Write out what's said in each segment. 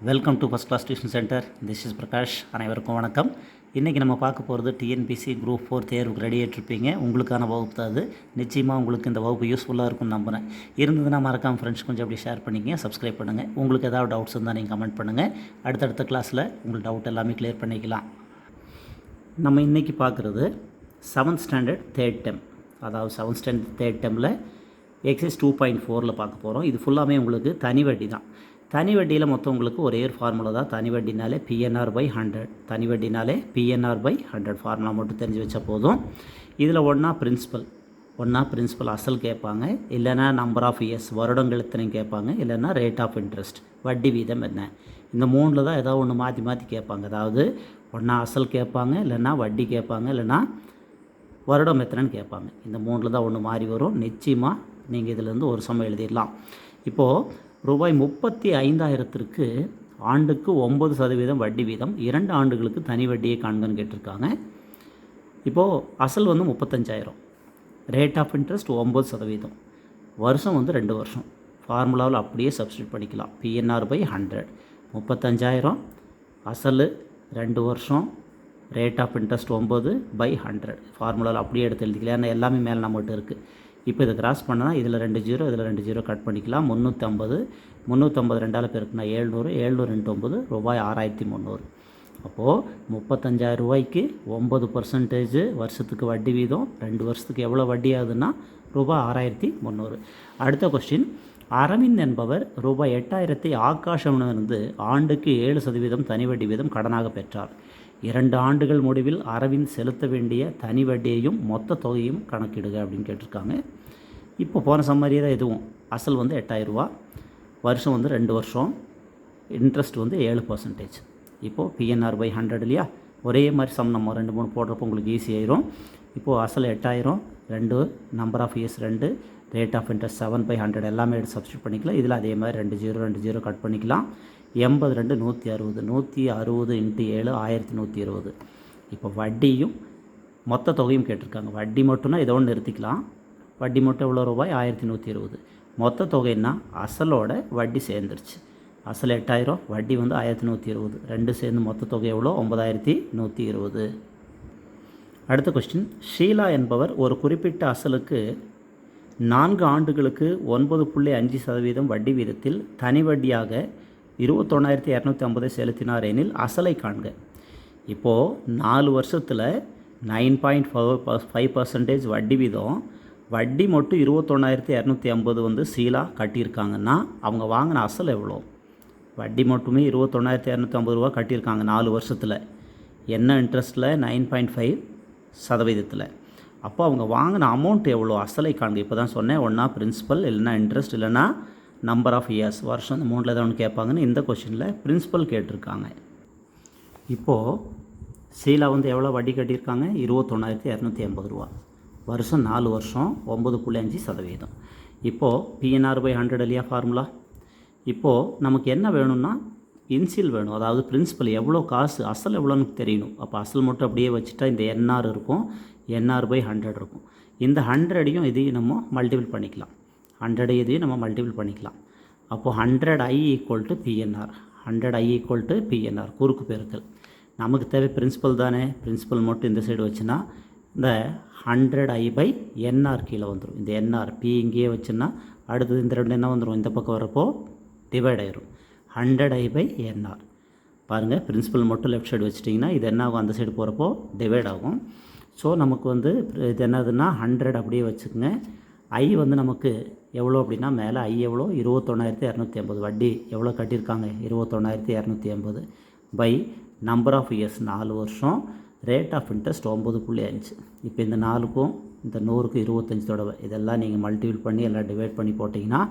Welcome to first class tuition centre this is Prakash அனைவருக்கும் வணக்கம். இன்றைக்கி நம்ம பார்க்க போகிறது டிஎன்பிசி குரூப் ஃபோர் தேர்வுக்கு ரெடி ஆகிட்ருப்பீங்க உங்களுக்கான வகுப்பு தான் அது. நிச்சயமாக உங்களுக்கு இந்த வகுப்பு யூஸ்ஃபுல்லாக இருக்கும்னு நம்புகிறேன் இருந்ததுன்னா மறக்காமல் ஃப்ரெண்ட்ஸ் கொஞ்சம் அப்படி ஷேர் பண்ணிக்கங்க சப்ஸ்கிரைப் பண்ணுங்கள் உங்களுக்கு ஏதாவது டவுட்ஸ் இருந்தால் நீங்கள் கமெண்ட் பண்ணுங்கள் அடுத்தடுத்த கிளாஸில் உங்களுக்கு டவுட் எல்லாமே கிளியர் பண்ணிக்கலாம். நம்ம இன்றைக்கி பார்க்குறது செவன்த் ஸ்டாண்டர்ட் தேர்ட் டெம் அதாவது செவன்த் ஸ்டாண்டர்ட் தேர்ட் டெம்மில் எக்ஸைஸ் டூ பாயிண்ட் ஃபோரில் பார்க்க போகிறோம் இது ஃபுல்லாமே உங்களுக்கு தனி வட்டி தான் தனி வட்டியில் மொத்தம் உங்களுக்கு ஒரே ஒரு ஃபார்முலா தான். தனி வட்டினாலே பிஎன்ஆர் பை ஹண்ட்ரட் தனி வட்டினாலே பிஎன்ஆர் பை ஹண்ட்ரட் ஃபார்முலா மட்டும் தெரிஞ்சு வச்சா போதும். இதில் ஒன்றா பிரின்ஸிபல் ஒன்றா பிரின்சிபல் அசல் கேட்பாங்க. இல்லைன்னா நம்பர் ஆஃப் இயர்ஸ் வருடங்கள் எத்தனையும் கேட்பாங்க. இல்லைன்னா ரேட் ஆஃப் இன்ட்ரெஸ்ட் வட்டி வீதம் என்ன? இந்த மூணில் தான் ஏதாவது ஒன்று மாற்றி மாற்றி கேட்பாங்க. அதாவது ஒன்றா அசல் கேட்பாங்க இல்லைன்னா வட்டி கேட்பாங்க இல்லைன்னா வருடம் எத்தனைன்னு கேட்பாங்க. இந்த மூணில் தான் ஒன்று மாறி வரும். நிச்சயமாக நீங்கள் இதிலேருந்து ஒரு சமயம் எழுதிடலாம். இப்போது ரூபாய் முப்பத்தி ஐந்தாயிரத்திற்கு ஆண்டுக்கு ஒம்பது சதவீதம் வட்டி வீதம். இரண்டு ஆண்டுகளுக்கு தனி வட்டியை காண்கன்னு கேட்டிருக்காங்க. இப்போது அசல் வந்து முப்பத்தஞ்சாயிரம். ரேட் ஆஃப் இன்ட்ரெஸ்ட் ஒம்பது சதவீதம். வருஷம் வந்து ரெண்டு வருஷம். ஃபார்முலாவில் அப்படியே சப்ஸ்டியூட் பண்ணிக்கலாம். பிஎன்ஆர் பை ஹண்ட்ரட் முப்பத்தஞ்சாயிரம். அசல் ரெண்டு வருஷம். ரேட் ஆஃப் இன்ட்ரெஸ்ட் ஒம்பது பை ஹண்ட்ரட் ஃபார்முலாவில் அப்படியே எடுத்து எழுதிக்கலாம். ஏன்னா எல்லாமே மேலே நம்மகிட்ட இருக்குது இப்போ இதை கிராஸ் பண்ணால் இதில் ரெண்டு ஜீரோ இதில் ரெண்டு ஜீரோ கட் பண்ணிக்கலாம். முந்நூற்றம்பது முந்நூற்றம்பது ரெண்டால் பேருக்குனா ஏழ்நூறு ஏழ்நூறு ரெண்டு ஒம்பது ரூபாய் ஆறாயிரத்தி முந்நூறு. அப்போது முப்பத்தஞ்சாயிரம் ரூபாய்க்கு ஒம்பது பர்சன்டேஜ் வருஷத்துக்கு வட்டி வீதம் ரெண்டு வருஷத்துக்கு எவ்வளோ வட்டி ஆகுதுன்னா ரூபாய் ஆறாயிரத்தி முந்நூறு. அடுத்த கொஸ்டின் அரவிந்த் என்பவர் ரூபாய் எட்டாயிரத்தை இருந்து ஆண்டுக்கு ஏழு சதவீதம் தனி வட்டி வீதம் கடனாக பெற்றார். இரண்டு ஆண்டுகள் முடிவில் அரவிந்த் செலுத்த வேண்டிய தனி வட்டியையும் மொத்த தொகையும் கணக்கிடுக அப்படின்னு கேட்டிருக்காங்க. இப்போ போன சம்மரியே தான் இதுவும் அசல் வந்து எட்டாயிரரூபா வருஷம் வந்து ரெண்டு வருஷம் இன்ட்ரெஸ்ட் வந்து ஏழு பர்சன்டேஜ் இப்போது பிஎன்ஆர் பை ஹண்ட்ரட் இல்லையா? ஒரே மாதிரி சம் நம்ம ரெண்டு மூணு போடுறப்போ உங்களுக்கு ஈஸி ஆயிரும். இப்போது அசல் எட்டாயிரம் ரெண்டு நம்பர் ஆஃப் இயர்ஸ் ரெண்டு rate of interest seven by hundred எல்லாமே எடுத்து சப்ஸ்டியூட் பண்ணிக்கலாம். இதில் அதே மாதிரி ரெண்டு ஜீரோ ரெண்டு ஜீரோ கட் பண்ணிக்கலாம். எண்பது ரெண்டு நூற்றி அறுபது நூற்றி அறுபது இன்ட்டு ஏழு ஆயிரத்தி நூற்றி இருபது. இப்போ வட்டியும் மொத்த தொகையும் கேட்டிருக்காங்க. வட்டி மட்டும்னா இதோடு நிறுத்திக்கலாம். வட்டி மட்டும் எவ்வளோ ரூபாய்? ஆயிரத்தி நூற்றி இருபது. மொத்த தொகைன்னா அசலோட வட்டி சேர்ந்துருச்சு. அசல் எட்டாயிரம் வட்டி வந்து ஆயிரத்தி நூற்றி இருபது. ரெண்டு சேர்ந்து மொத்த தொகை எவ்வளோ? ஒன்பதாயிரத்தி நூற்றி இருபது. அடுத்த கொஸ்டின் ஷீலா என்பவர் ஒரு குறிப்பிட்ட அசலுக்கு நான்கு ஆண்டுகளுக்கு ஒன்பது புள்ளி அஞ்சு சதவீதம் வட்டி வீதத்தில் தனி வட்டியாக இருபத்தொன்னாயிரத்தி இரநூத்தி ஐம்பது செலுத்தினார் எனில் அசலை காண்க. இப்போது நாலு வருஷத்தில் nine point five five percentage வட்டி வீதம் வட்டி மட்டும் இருபத்தொன்னாயிரத்தி இரநூத்தி ஐம்பது வந்து சீலாக கட்டியிருக்காங்கன்னா அவங்க வாங்கின அசல் எவ்வளோ? வட்டி மட்டுமே இருபத்தொன்னாயிரத்தி இரநூத்தி ஐம்பது ரூபா கட்டியிருக்காங்க நாலு வருஷத்தில். என்ன இன்ட்ரெஸ்ட்டில் நைன் பாயிண்ட் ஃபைவ் சதவீதத்தில். அப்போ அவங்க வாங்கின அமௌண்ட் எவ்வளோ? அசலை காண்க. இப்போ தான் சொன்னேன் ஒன்றா பிரின்சிபல் இல்லைன்னா இன்ட்ரெஸ்ட் இல்லைன்னா நம்பர் ஆஃப் இயர்ஸ் வருஷம் இந்த மூணில் ஏதாவது ஒன்று கேட்பாங்கன்னு இந்த கொஷினில் பிரின்ஸிபல் கேட்டிருக்காங்க. இப்போது சீலா வந்து எவ்வளோ வட்டி கட்டியிருக்காங்க? இருபத்தொன்னாயிரத்தி இரநூத்தி ஐம்பது ரூபா. வருஷம் நாலு வருஷம் ஒம்பது புள்ளி அஞ்சு சதவீதம். இப்போது பிஎன்ஆர் பை ஹண்ட்ரட் இல்லையா ஃபார்முலா இப்போது நமக்கு என்ன வேணும்னா இன்சில் வேணும். அதாவது பிரின்சிபல் எவ்வளோ காசு அசல் எவ்வளோன்னு தெரியணும். அப்போ அசல் மட்டும் அப்படியே வச்சுட்டா இந்த என்ஆர் இருக்கும் என்ஆர் பை ஹண்ட்ரட் இருக்கும். இந்த ஹண்ட்ரடையும் இதையும் நம்ம மல்டிபிள் பண்ணிக்கலாம். ஹண்ட்ரட் இதையும் நம்ம மல்டிபிள் பண்ணிக்கலாம். அப்போது hundred I equal to PNR hundred I equal to PNR குறுக்கு பெருக்கல். நமக்கு தேவை பிரின்சிபல் தானே. பிரின்சிபல் மட்டும் இந்த சைடு வச்சுன்னா இந்த ஹண்ட்ரட் ஐ பை என்ஆர் கீழே வந்துடும் இந்த என்ஆர் பி இங்கேயே வச்சுன்னா அடுத்தது இந்த ரெண்டு என்ன வந்துடும் இந்த பக்கம் வரப்போ டிவைட் ஆயிரும். ஹண்ட்ரட் ஐ பை என்ஆர் பாருங்கள் பிரின்சிபல் மட்டும் லெஃப்ட் சைடு வச்சிட்டிங்கன்னா இது என்ன ஆகும்? அந்த சைடு போகிறப்போ டிவைட் ஆகும். ஸோ நமக்கு வந்து இது என்னதுன்னா ஹண்ட்ரட் அப்படியே வச்சுக்கோங்க. ஐ வந்து நமக்கு எவ்வளோ அப்படின்னா மேலே ஐ எவ்வளோ? இருபத்தொன்னாயிரத்தி இரநூத்தி ஐம்பது. வட்டி எவ்வளோ கட்டியிருக்காங்க? இருபத்தொன்னாயிரத்தி இரநூத்தி ஐம்பது பை நம்பர் ஆஃப் இயர்ஸ் நாலு வருஷம். ரேட் ஆஃப் இன்ட்ரெஸ்ட் ஒம்பது புள்ளி அஞ்சு இப்போ இந்த நாலுக்கும் இந்த நூறுக்கும் இருபத்தஞ்சி தடவை இதெல்லாம் நீங்கள் மல்டிபிள் பண்ணி எல்லாம் டிவைட் பண்ணி போட்டிங்கன்னா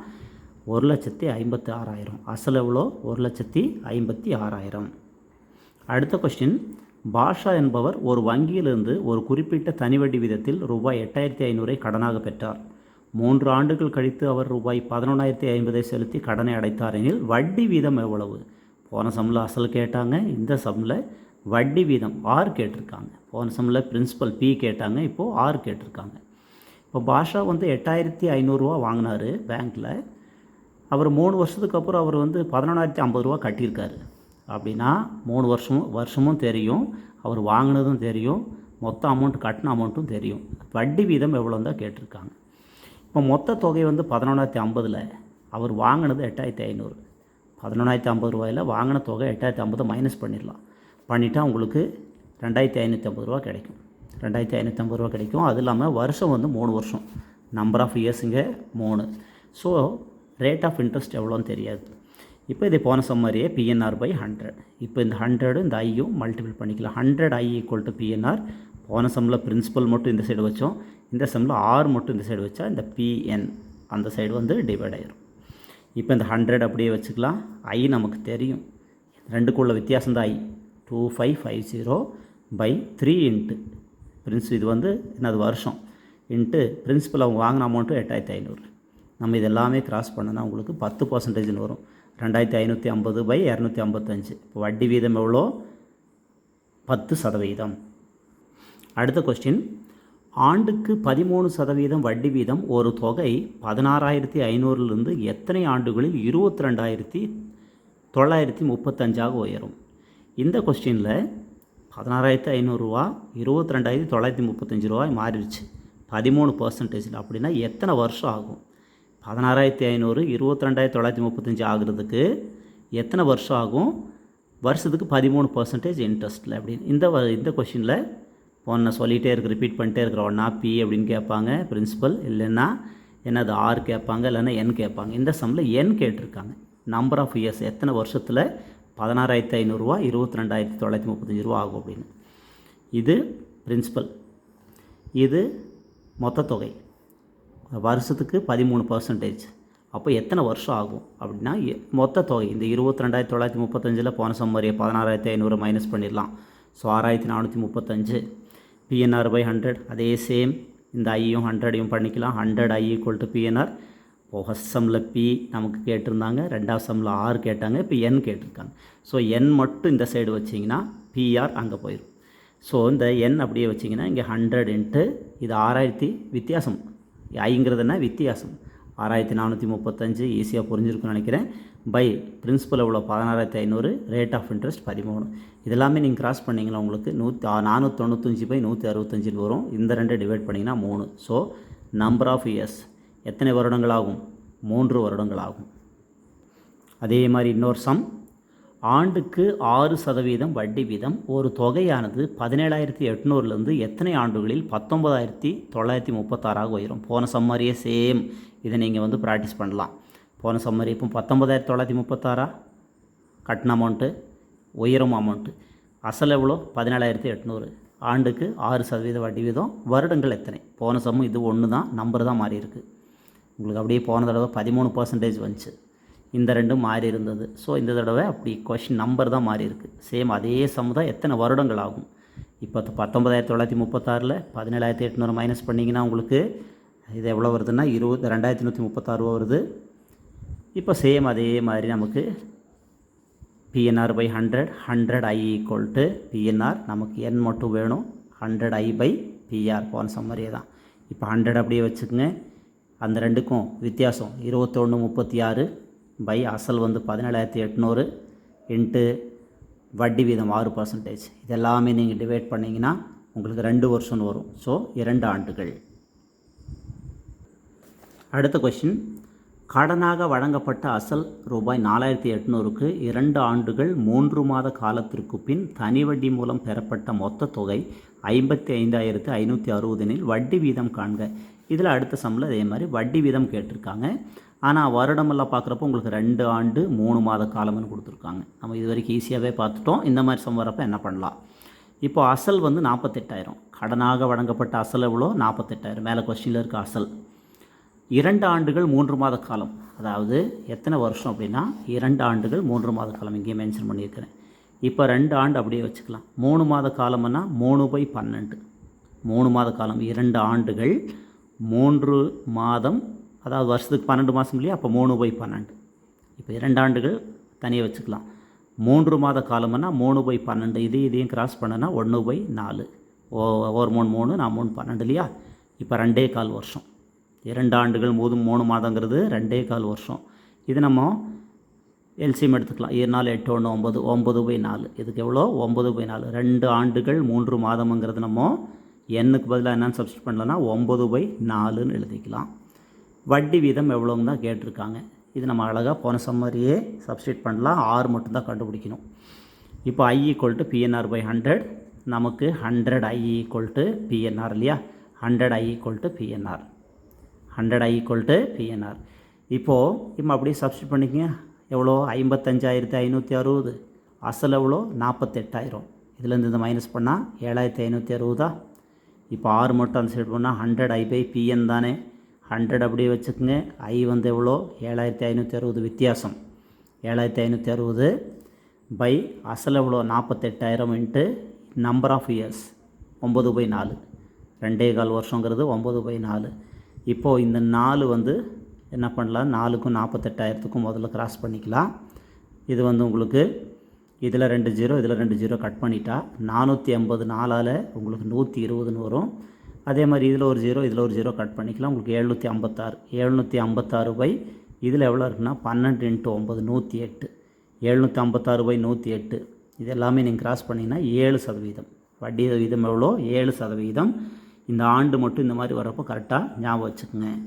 ஒரு லட்சத்தி ஐம்பத்தி ஆறாயிரம் அசல் எவ்வளோ? ஒரு லட்சத்தி ஐம்பத்தி ஆறாயிரம். அடுத்த கொஸ்டின் பாஷா என்பவர் ஒரு வங்கியிலிருந்து ஒரு குறிப்பிட்ட தனிவட்டி விதத்தில் ரூபாய் எட்டாயிரத்தி ஐநூறை கடனாக பெற்றார். மூன்று ஆண்டுகள் கழித்து அவர் ரூபாய் பதினொன்றாயிரத்தி ஐம்பதை செலுத்தி கடனை அடைத்தார் எனில் வட்டி வீதம் எவ்வளவு? போன சம்மில் அசல் கேட்டாங்க இந்த சம்மில் வட்டி வீதம் ஆர் கேட்டிருக்காங்க. போன சம்மில் பிரின்ஸிபல் பி கேட்டாங்க இப்போது ஆர் கேட்டிருக்காங்க. இப்போ பாஷா வந்து எட்டாயிரத்தி ஐநூறுரூவா வாங்கினார் பேங்க்கில் அவர் மூணு வருஷத்துக்கு அப்புறம் அவர் வந்து பதினொன்றாயிரத்தி ஐம்பது ரூபா கட்டியிருக்காரு. அப்படின்னா மூணு வருஷம் வருஷமும் தெரியும் அவர் வாங்கினதும் தெரியும் மொத்த அமௌண்ட் கட்டின அமௌண்ட்டும் தெரியும். வட்டி வீதம் எவ்வளோ தான் கேட்டிருக்காங்க. இப்போ மொத்த தொகை வந்து பதினொன்றாயிரத்தி ஐம்பதில் அவர் வாங்கினது எட்டாயிரத்தி ஐநூறு. பதினொன்றாயிரத்தி ஐம்பது ரூபாயில் வாங்கின தொகை எட்டாயிரத்தி ஐம்பது மைனஸ் பண்ணிடலாம். பண்ணிவிட்டா உங்களுக்கு ரெண்டாயிரத்தி ஐநூற்றி ஐம்பது ரூபா கிடைக்கும். ரெண்டாயிரத்தி ஐநூற்றி ஐம்பது ரூபா கிடைக்கும். அது இல்லாமல் வருஷம் வந்து மூணு வருஷம். நம்பர் ஆஃப் இயர்ஸுங்க மூணு. ஸோ ரேட் ஆஃப் இன்ட்ரெஸ்ட் எவ்வளோன்னு தெரியாது. இப்போ இதை போன மாதிரியே பிஎன்ஆர் பை ஹண்ட்ரட் இப்போ இந்த ஹண்ட்ரடு இந்த ஐயும் மல்டிபிள் பண்ணிக்கலாம். Hundred I equal to PNR போன சம்மில் பிரின்சிபல் மட்டும் இந்த சைடு வச்சோம். இந்த சம்மில் ஆர் மட்டும் இந்த சைடு வச்சா இந்த பிஎன் அந்த சைடு வந்து டிவைட் ஆயிரும். இப்போ இந்த ஹண்ட்ரட் அப்படியே வச்சுக்கலாம். ஐ நமக்கு தெரியும். ரெண்டுக்குள்ள வித்தியாசம் தான் I two five five zero by three into prince இது வந்து என்னது வருஷம்? இன்ட்டு பிரின்சிபல் அவங்க வாங்கின அமௌண்ட்டு எட்டாயிரத்தி ஐநூறு. நம்ம இது எல்லாமே கிராஸ் பண்ணனா உங்களுக்கு பத்து பர்சன்டேஜ்னு வரும். ரெண்டாயிரத்தி ஐநூற்றி ஐம்பது பை இரநூத்தி ஐம்பத்தஞ்சு. இப்போ வட்டி வீதம் எவ்வளோ? பத்து சதவீதம். அடுத்த கொஸ்டின் ஆண்டுக்கு பதிமூணு சதவீதம் வட்டி வீதம் ஒரு தொகை பதினாறாயிரத்தி ஐநூறுலேருந்து எத்தனை ஆண்டுகளில் இருபத்தி ரெண்டாயிரத்தி தொள்ளாயிரத்தி முப்பத்தஞ்சாக உயரும்? இந்த கொஸ்டினில் பதினாறாயிரத்தி ஐநூறுரூவா இருபத்தி ரெண்டாயிரத்தி தொள்ளாயிரத்தி முப்பத்தஞ்சு ரூபாய் மாறிடுச்சு. பதிமூணு பர்சன்டேஜில் அப்படின்னா எத்தனை வருஷம் ஆகும்? பதினாறாயிரத்தி ஐநூறு இருபத்தி ரெண்டாயிரத்தி தொள்ளாயிரத்தி முப்பத்தஞ்சு ஆகுறதுக்கு எத்தனை வருஷம் ஆகும்? வருஷத்துக்கு பதிமூணு பர்சன்டேஜ் இன்ட்ரெஸ்ட்டில் அப்படின்னு. இந்த இந்த கொஷினில் ஒன்றை சொல்லிகிட்டே இருக்கு ரிப்பீட் பண்ணிட்டே இருக்கிற ஒன்றா பி அப்படின்னு கேட்பாங்க பிரின்சிபல் இல்லைன்னா என்னது ஆர் கேட்பாங்க இல்லைன்னா என் கேட்பாங்க. இந்த சம்மில் என் கேட்டிருக்காங்க. நம்பர் ஆஃப் இயர்ஸ் எத்தனை வருஷத்தில்? பதினாறாயிரத்தி ஐநூறுரூவா இருபத்தி ரெண்டாயிரத்தி தொள்ளாயிரத்தி முப்பத்தஞ்சு ரூபா ஆகும் அப்படின்னு. இது பிரின்சிபல் இது மொத்த தொகை. வருஷத்துக்கு பதிமூணு பர்சன்டேஜ் அப்போ எத்தனை வருஷம் ஆகும் அப்படின்னா எ- மொத்த தொகை. இந்த இருபத்தி ரெண்டாயிரத்தி தொள்ளாயிரத்தி முப்பத்தஞ்சில் போன சம்மரியை பதினாறாயிரத்தி ஐநூறு மைனஸ் பண்ணிடலாம். ஸோ ஆறாயிரத்தி நானூற்றி முப்பத்தஞ்சு. பிஎன்ஆர் பை ஹண்ட்ரட் அதே சேம் இந்த ஐயும் ஹண்ட்ரடையும் பண்ணிக்கலாம் hundred I equal to PNR இப்போ ஃபஸ்ட் சம்மில் பி நமக்கு கேட்டிருந்தாங்க. ரெண்டாவது சம்மில் ஆர் கேட்டாங்க. இப்போ என் கேட்டிருக்காங்க. ஸோ என் மட்டும் இந்த சைடு வச்சிங்கன்னா பிஆர் அங்கே போயிடும் ஸோ இந்த என் அப்படியே வச்சிங்கன்னா இங்கே ஹண்ட்ரட் இன்ட்டு இது ஆறாயிரத்தி வித்தியாசம். ஐங்கிறது என்ன? வித்தியாசம். ஆறாயிரத்தி நானூற்றி முப்பத்தஞ்சு. ஈஸியாக புரிஞ்சிருக்கும்னு நினைக்கிறேன். பை பிரின்சிபல் எவ்வளோ பதினாறாயிரத்தி ஐநூறு ரேட் ஆஃப் இன்ட்ரெஸ்ட் பதிமூணு. இதெல்லாமே நீங்கள் கிராஸ் பண்ணிங்கன்னா உங்களுக்கு நூற்றி நானூற்றி தொண்ணூத்தஞ்சு பை நூற்றி அறுபத்தஞ்சின்னு வரும். இந்த ரெண்டை டிவைட் பண்ணிங்கன்னா மூணு. ஸோ நம்பர் ஆஃப் இயர்ஸ் எத்தனை வருடங்கள் ஆகும்? மூன்று வருடங்கள் ஆகும். அதே மாதிரி இன்னொரு சம் ஆண்டுக்கு ஆறு சதவீதம் வட்டி வீதம். ஒரு தொகையானது பதினேழாயிரத்தி எட்நூறுலேருந்து எத்தனை ஆண்டுகளில் பத்தொன்பதாயிரத்தி தொள்ளாயிரத்தி முப்பத்தாறாக உயரும்? போன சம்மரியே சேம் இதை நீங்கள் வந்து ப்ராக்டிஸ் பண்ணலாம். போன சம்மரி இப்போ பத்தொன்பதாயிரத்தி தொள்ளாயிரத்தி முப்பத்தாறா? கட்டின அமௌண்ட்டு உயரும் அமௌண்ட்டு அசல் எவ்வளோ? பதினேழாயிரத்தி எட்நூறு. ஆண்டுக்கு ஆறு சதவீத வட்டி வீதம். வருடங்கள் எத்தனை? போன சம்மு இது ஒன்று தான். நம்பர் தான் மாறி இருக்கு. உங்களுக்கு அப்படியே போன தடவை பதிமூணு பர்சன்டேஜ் வந்துச்சு. இந்த ரெண்டும் மாறி இருந்தது. ஸோ இந்த தடவை அப்படி கொஷின் நம்பர் தான் மாறி இருக்கு. சேம் அதே சம் தான் எத்தனை வருடங்கள் ஆகும். இப்போ பத்தொன்பதாயிரத்தி தொள்ளாயிரத்தி முப்பத்தாறில் பதினேழாயிரத்தி எட்நூறு மைனஸ் பண்ணிங்கன்னா உங்களுக்கு இது எவ்வளோ வருதுன்னா இருபது ரெண்டாயிரத்தி நூற்றி முப்பத்தாறு ரூபா வருது. இப்போ சேம் அதே மாதிரி நமக்கு PNR by hundred hundred I equal to PNR நமக்கு என் மட்டும் வேணும். ஹண்ட்ரட் ஐ பை பிஆர் போன சம்மரியே தான். இப்போ ஹண்ட்ரட் அப்படியே வச்சுக்கோங்க. அந்த ரெண்டுக்கும் வித்தியாசம். இருபத்தொன்று முப்பத்தி ஆறு பை அசல் வந்து பதினேழாயிரத்தி எட்நூறு இன்ட்டு வட்டி வீதம் ஆறு பர்சன்டேஜ் இதெல்லாமே நீங்கள் டிவைட் பண்ணிங்கன்னா உங்களுக்கு ரெண்டு வருஷம்னு வரும். ஸோ இரண்டு ஆண்டுகள். அடுத்த கொஷின் கடனாக வழங்கப்பட்ட அசல் ரூபாய் நாலாயிரத்தி எட்நூறுக்கு இரண்டு ஆண்டுகள் மூன்று மாத காலத்திற்கு பின் தனி வட்டி மூலம் பெறப்பட்ட மொத்த தொகை ஐம்பத்தி ஐந்தாயிரத்து ஐநூற்றி அறுபதெனில் வட்டி வீதம் காண்க. இதில் அடுத்த சம்மில் அதே மாதிரி வட்டி வீதம் கேட்டிருக்காங்க. ஆனால் வருடமெல்லாம் பார்க்குறப்போ உங்களுக்கு ரெண்டு ஆண்டு மூணு மாத காலம்னு கொடுத்துருக்காங்க. நம்ம இது வரைக்கும் ஈஸியாகவே பார்த்துட்டோம். இந்த மாதிரி சம் வரப்போ என்ன பண்ணலாம்? இப்போ அசல் வந்து நாற்பத்தெட்டாயிரம் கடனாக வழங்கப்பட்ட அசல் எவ்வளோ? நாற்பத்தெட்டாயிரம் மேலே கொஸ்டினில் இருக்க அசல். இரண்டு ஆண்டுகள் மூன்று மாத காலம். அதாவது எத்தனை வருஷம் அப்படின்னா இரண்டு ஆண்டுகள் மூன்று மாத காலம் இங்கேயே மென்ஷன் பண்ணியிருக்கிறேன். இப்போ ரெண்டு ஆண்டு அப்படியே வச்சுக்கலாம். மூணு மாத காலம்னா மூணு பை பன்னெண்டு. மூணு மாத காலம் இரண்டு ஆண்டுகள் மூன்று மாதம் அதாவது வருஷத்துக்கு பன்னெண்டு மாதம் இல்லையா? அப்போ மூணு பை பன்னெண்டு. இப்போ இரண்டு ஆண்டுகள் தனியாக வச்சுக்கலாம். மூன்று மாத காலம்னா மூணு பை பன்னெண்டு. இது இதையும் கிராஸ் பண்ணனா ஒன்று பை நாலு. ஓ ஒரு மூணு மூணு நான் மூணு பன்னெண்டு இல்லையா? இப்போ ரெண்டே கால் வருஷம். இரண்டு ஆண்டுகள் மூது மூணு மாதங்கிறது ரெண்டே கால் வருஷம். இது நம்ம எல்சிஎம் எடுத்துக்கலாம். ஏழு நாலு எட்டு ஒன்று ஒம்பது ஒம்பது பை நாலு. இதுக்கு எவ்வளோ? ஒம்பது பை நாலு. ரெண்டு ஆண்டுகள் மூன்று மாதம்ங்கிறது நம்ம எண்ணுக்கு பதிலாக என்னென்னு சப்ஸ்டிட் பண்ணலன்னா ஒம்பது பை நாலுன்னு எழுதிக்கலாம். வட்டி வீதம் எவ்வளோன்னு தான் கேட்டிருக்காங்க. இது நம்ம அழகாக போன சம்மரியே சப்ஸ்டிட் பண்ணலாம். ஆறு மட்டும்தான் கண்டுபிடிக்கணும். இப்போ I equal to PNR by hundred நமக்கு hundred I equal to PNR இல்லையா? Hundred I equal to PNR hundred I equal to PNR இப்போது இப்போ அப்படியே சப்ஸ்டியூட் பண்ணிக்கங்க. எவ்வளோ? ஐம்பத்தஞ்சாயிரத்தி ஐநூற்றி அறுபது. அசல் எவ்வளோ? நாற்பத்தெட்டாயிரம். இதுலேருந்து இந்த மைனஸ் பண்ணால் ஏழாயிரத்தி ஐநூற்றி அறுபதா? இப்போ ஆறு மட்டும் அந்த சைடு பண்ணால் ஹண்ட்ரட் ஐ பை பிஎன் தானே. ஹண்ட்ரட் அப்படியே வச்சுக்கோங்க. ஐ வந்து எவ்வளோ? ஏழாயிரத்தி ஐநூற்றி அறுபது வித்தியாசம். ஏழாயிரத்தி ஐநூற்றி அறுபது பை அசல் எவ்வளோ? நாற்பத்தெட்டாயிரம் இன்ட்டு நம்பர் ஆஃப் இயர்ஸ் ஒம்பது பை நாலு. ரெண்டே கால் வருஷங்கிறது ஒம்பது பை நாலு. இப்போது இந்த நாலு வந்து என்ன பண்ணலாம்? நாலுக்கும் நாற்பத்தெட்டாயிரத்துக்கும் முதல்ல கிராஸ் பண்ணிக்கலாம். இது வந்து உங்களுக்கு இதில் ரெண்டு ஜீரோ இதில் ரெண்டு ஜீரோ கட் பண்ணிட்டா நானூற்றி ஐம்பது நாலால் உங்களுக்கு நூற்றி இருபதுன்னு வரும். அதே மாதிரி இதில் ஒரு ஜீரோ இதில் ஒரு ஜீரோ கட் பண்ணிக்கலாம். உங்களுக்கு எழுநூற்றி ஐம்பத்தாறு எழுநூற்றி ஐம்பத்தாறு பை இதில் எவ்வளோ இருக்குன்னா பன்னெண்டு இன்ட்டு ஒம்பது நூற்றி எட்டு. எழுநூற்றி ஐம்பத்தாறு பை நூற்றி எட்டு. இது எல்லாமே நீங்கள் கிராஸ் பண்ணிங்கன்னா ஏழு சதவீதம். வட்டி விகிதம் எவ்வளோ? ஏழு சதவீதம். இந்த ஆண்டு மட்டும் இந்த மாதிரி வரப்போ கரெக்டாக ஞாபகம் வச்சுக்கோங்க.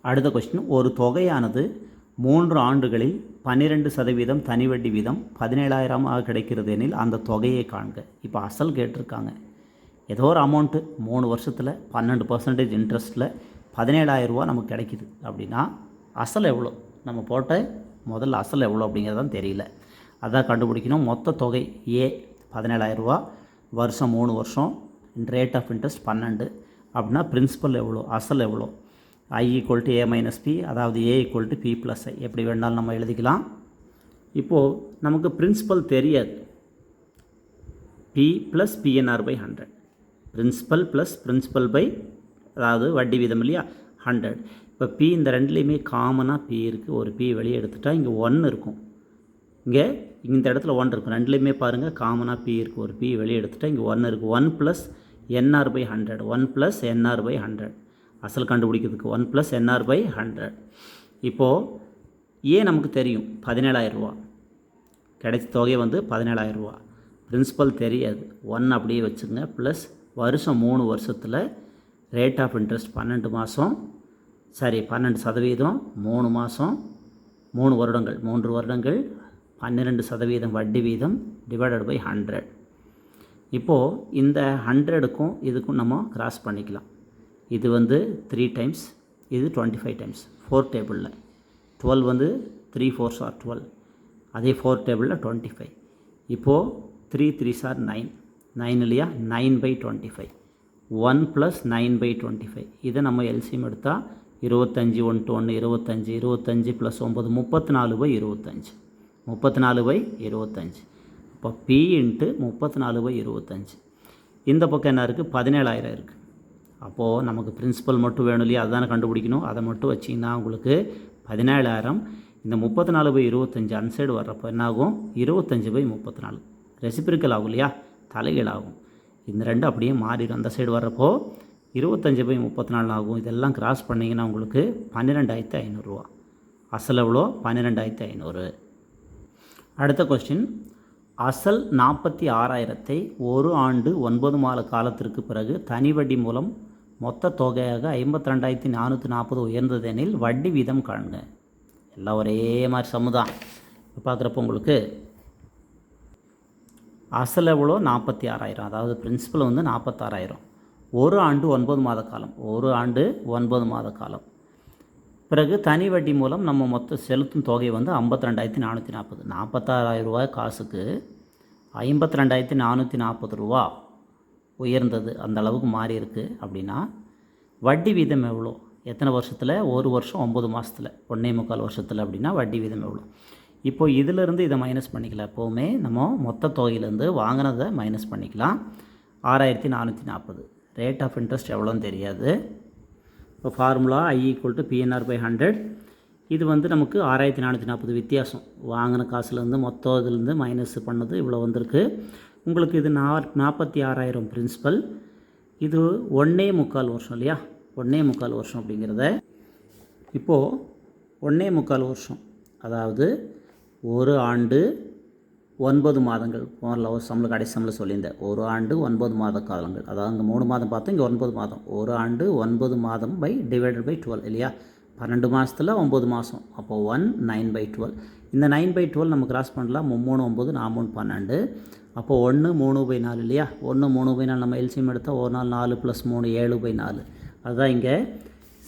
அடுத்த கொஸ்டின் ஒரு தொகையானது மூன்று ஆண்டுகளில் பன்னிரெண்டு சதவீதம் தனி வட்டி வீதம் பதினேழாயிரமாக கிடைக்கிறது எனில் அந்த தொகையை காண்க. இப்போ அசல் கேட்டிருக்காங்க. ஏதோ ஒரு அமௌண்ட்டு மூணு வருஷத்தில் பன்னெண்டு பர்சன்டேஜ் இன்ட்ரெஸ்ட்டில் பதினேழாயிரரூவா நமக்கு கிடைக்கிது. அப்படின்னா அசல் எவ்வளோ? நம்ம போட்ட முதல்ல அசல் எவ்வளோ அப்படிங்கிறதான் தெரியல. அதான் கண்டுபிடிக்கணும். மொத்த தொகை ஏ பதினேழாயிரரூவா வருஷம் மூணு வருஷம் ரேட் ஆஃப் இன்ட்ரெஸ்ட் பன்னெண்டு. அப்படின்னா பிரின்சிபல் எவ்வளோ? அசல் எவ்வளோ? I equal to A minus B அதாவது A equal to B plus I எப்படி வேணாலும் நம்ம எழுதிக்கலாம். இப்போது நமக்கு பிரின்சிபல் தெரியாது. P plus PNR by hundred principal plus principal by அதாவது வட்டி வீதம் இல்லையா? ஹண்ட்ரட் இப்போ பி இந்த ரெண்டுலேயுமே காமனாக பி இருக்குது ஒரு பி வெளியே எடுத்துட்டால் இங்கே ஒன்று இருக்கும். இங்கே இந்த இடத்துல ஒன் இருக்கும். ரெண்டுலேயுமே பாருங்கள் காமனாக பி இருக்குது ஒரு பி வெளியே எடுத்துட்டால் இங்கே ஒன்று இருக்குது one plus NR by hundred one plus NR by hundred அசல் கண்டுபிடிக்கிறதுக்கு one plus NR by hundred இப்போது ஏன் நமக்கு தெரியும். பதினேழாயிரரூவா கிடைச்ச தொகை வந்து பதினேழாயிரரூவா பிரின்ஸிபல் தெரியாது. ஒன் அப்படியே வச்சுங்க ப்ளஸ் வருஷம் மூணு வருஷத்தில் ரேட் ஆஃப் இன்ட்ரெஸ்ட் பன்னெண்டு மாதம் சரி பன்னெண்டு சதவீதம் மூணு மாதம் மூணு வருடங்கள். மூன்று வருடங்கள் பன்னிரெண்டு சதவீதம் வட்டி வீதம் டிவைடட் பை ஹண்ட்ரட் இப்போது இந்த ஹண்ட்ரடுக்கும் இதுக்கும் நம்ம கிராஸ் பண்ணிக்கலாம். இது வந்து த்ரீ டைம்ஸ் இது டுவெண்ட்டி ஃபைவ் டைம்ஸ் ஃபோர் டேபிளில் டுவெல் வந்து த்ரீ ஃபோர் சார் டுவெல் அதே ஃபோர் டேபிளில் டுவெண்ட்டி ஃபைவ் இப்போது three three sir nine nine இல்லையா? Nine by twenty five one plus nine by twenty five இதை நம்ம எல்சிஎம் எடுத்தால் இருபத்தஞ்சி ஒன் டு ஒன்று இருபத்தஞ்சி இருபத்தஞ்சி ப்ளஸ் ஒம்பது முப்பத்தி நாலு பை இருபத்தஞ்சி. முப்பத்தி நாலு பை இருபத்தஞ்சி. இப்போ பி இன்ட்டு முப்பத்தி நாலு பை இருபத்தஞ்சி. இந்த பக்கம் என்ன இருக்குது பதினேழாயிரம் இருக்குது அப்போது நமக்கு பிரின்சிபல் மட்டும் வேணும் இல்லையா? அதுதானே கண்டுபிடிக்கணும். அதை மட்டும் வச்சிங்கன்னா உங்களுக்கு பதினேழாயிரம். இந்த முப்பத்தி நாலு பை இருபத்தஞ்சி அன்சைடு வர்றப்போ என்னாகும்? இருபத்தஞ்சி பை முப்பத்தி நாலு ரெசிபிரிக்கல் ஆகும் இல்லையா? தலைகீழ் ஆகும். இந்த ரெண்டு அப்படியே மாறிடும். அந்த சைடு வர்றப்போ இருபத்தஞ்சி பை முப்பத்தி நாலு ஆகும். இதெல்லாம் கிராஸ் பண்ணிங்கன்னா உங்களுக்கு பன்னிரெண்டாயிரத்து ஐநூறுரூவா அசல் எவ்வளோ? பன்னிரெண்டாயிரத்து ஐநூறு. அடுத்த கொஸ்டின் அசல் நாற்பத்தி ஆறாயிரத்தை ஒரு ஆண்டு ஒன்பது மாத காலத்திற்கு பிறகு தனி வட்டி மூலம் மொத்த தொகையாக ஐம்பத்தி ரெண்டாயிரத்தி நானூற்றி நாற்பது உயர்ந்ததெனில் வட்டி வீதம் காணுங்க எல்லாம் ஒரே மாதிரி சமுதான். இப்போ உங்களுக்கு அசல் எவ்வளோ? நாற்பத்தி ஆறாயிரம். அதாவது பிரின்சிபல் வந்து நாற்பத்தாறாயிரம். ஒரு ஆண்டு ஒன்பது மாத காலம். ஒரு ஆண்டு ஒன்பது மாத காலம். பிறகு தனி வட்டி மூலம் நம்ம மொத்த செலுத்தும் தொகை வந்து ஐம்பத்தி ரெண்டாயிரத்தி நானூற்றி நாற்பது. நாற்பத்தாறாயிரம் ரூபாய் காசுக்கு ஐம்பத்தி ரெண்டாயிரத்தி நானூற்றி நாற்பது ரூபா உயர்ந்தது. அந்த அளவுக்கு மாறி இருக்குது அப்படின்னா வட்டி வீதம் எவ்வளோ? எத்தனை வருஷத்தில்? ஒரு வருஷம் ஒம்பது மாதத்தில் ஒன்றே முக்கால் வருஷத்தில் அப்படின்னா வட்டி வீதம் எவ்வளோ? இப்போ இதிலிருந்து இதை மைனஸ் பண்ணிக்கலாம் எப்போவுமே நம்ம மொத்த தொகையிலேருந்து வாங்கினதை மைனஸ் பண்ணிக்கலாம். ஆறாயிரத்தி நானூற்றி நாற்பது. ரேட் ஆஃப் இன்ட்ரெஸ்ட் எவ்வளோன்னு தெரியாது. இப்போ formula I equal to PNR by hundred இது வந்து நமக்கு ஆறாயிரத்தி நானூற்றி நாற்பது வித்தியாசம். வாங்கின காசுலேருந்து மொத்தம் இதுலேருந்து மைனஸ் பண்ணது இவ்வளோ வந்திருக்கு. உங்களுக்கு இது நா நாற்பத்தி ஆறாயிரம் பிரின்சிபல் இது ஒன்றே முக்கால் வருஷம் இல்லையா? ஒன்றே முக்கால் வருஷம் அப்படிங்கிறத. இப்போது ஒன்றே முக்கால் வருஷம். அதாவது ஒரு ஆண்டு ஒன்பது மாதங்கள். போன ஒரு சம்பளம் கடைசி சம்பளம் சொல்லியிருந்தேன். ஒரு ஆண்டு ஒன்பது மாத காலங்கள். அதாவது அங்கே மூணு மாதம் பார்த்தோம் இங்கே ஒன்பது மாதம். ஒரு ஆண்டு ஒன்பது மாதம் பை டிவைடட் பை டுவெல் இல்லையா? பன்னெண்டு மாதத்தில் ஒம்பது மாதம் அப்போது ஒன் நைன் பை டுவெல் இந்த நைன் பை டுவெல் நம்ம கிராஸ் பண்ணலாம். மூணு ஒம்பது நான் பன்னெண்டு. அப்போது ஒன்று மூணு பை நாலு இல்லையா? ஒன்று மூணு பை நாலு நம்ம எல்சியம் எடுத்தால் ஒரு நாள் நாலு ப்ளஸ் மூணு ஏழு பை நாலு. அதுதான் இங்கே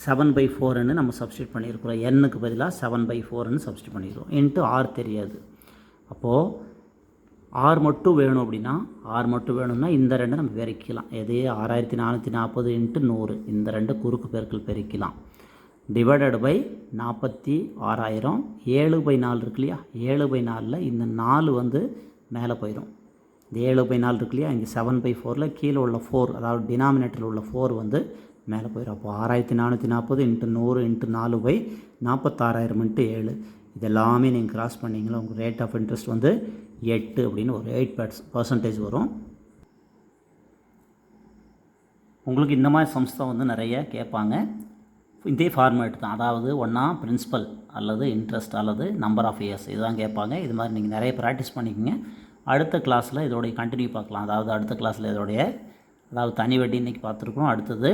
செவன் பை ஃபோர்னு நம்ம சப்ஸ்டியூட் பண்ணியிருக்கிறோம். எண்ணுக்கு பதிலாக செவன் பை ஃபோர்னு சப்ஸ்டியூட் பண்ணியிருக்கோம் இன்ட்டு ஆர் தெரியாது. அப்போது ஆர் மட்டும் வேணும் அப்படின்னா ஆர் மட்டும் வேணும்னா இந்த ரெண்டை நம்ம பெருக்கலாம். எது? ஆறாயிரத்தி நானூற்றி நாற்பது இன்ட்டு நூறு. இந்த ரெண்டு குறுக்கு பெருக்கல் பெருக்கலாம். டிவைடட் பை நாற்பத்தி ஆறாயிரம். ஏழு பை நாலு இருக்கு இல்லையா? ஏழு பை நாலில் இந்த நாலு வந்து மேலே போயிடும் இந்த ஏழு பை நாலு இருக்கு இல்லையா? இங்கே செவன் பை ஃபோரில் கீழே உள்ள ஃபோர் அதாவது டினாமினேட்டரில் உள்ள ஃபோர் வந்து மேலே போயிடும் அப்போ ஆறாயிரத்தி நானூற்றி நாற்பது இன்ட்டு நூறு இன்ட்டு நாலு பை நாற்பத்தாறாயிரம் இன்ட்டு ஏழு. இதெல்லாமே நீங்கள் கிராஸ் பண்ணிங்களா உங்கள் ரேட் ஆஃப் இன்ட்ரெஸ்ட் வந்து எட்டு அப்படின்னு ஒரு எயிட் பர்ஸ் பர்சன்டேஜ் வரும். உங்களுக்கு இந்த மாதிரி சம்ஸ் வந்து நிறைய கேட்பாங்க. இதே ஃபார்மேட் தான். அதாவது ஒன்றா பிரின்ஸிபல் அல்லது இன்ட்ரெஸ்ட் அல்லது நம்பர் ஆஃப் இயர்ஸ் இதுதான் கேட்பாங்க. இது மாதிரி நீங்கள் நிறைய ப்ராக்டிஸ் பண்ணிக்கோங்க. அடுத்த கிளாஸில் இதோடைய கண்டினியூ பார்க்கலாம். அதாவது அடுத்த கிளாஸில் இதோடைய அதாவது தனி வட்டி இன்றைக்கி பார்த்துருக்கோம் அடுத்தது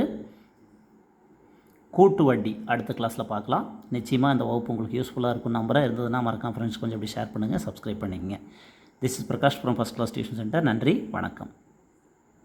கூட்டு வட்டி அடுத்த கிளாஸில் பார்க்கலாம். நிச்சயமாக இந்த வகுப்பு உங்களுக்கு யூஸ்ஃபுல்லாக இருக்கும். நம்பராக இருந்ததுன்னா மறக்காம ஃப்ரெண்ட்ஸ் கொஞ்சம் அப்படி ஷேர் பண்ணுங்கள் சப்ஸ்கிரைப் பண்ணிக்கங்க. This is Prakash from first class tuition centre நன்றி வணக்கம்.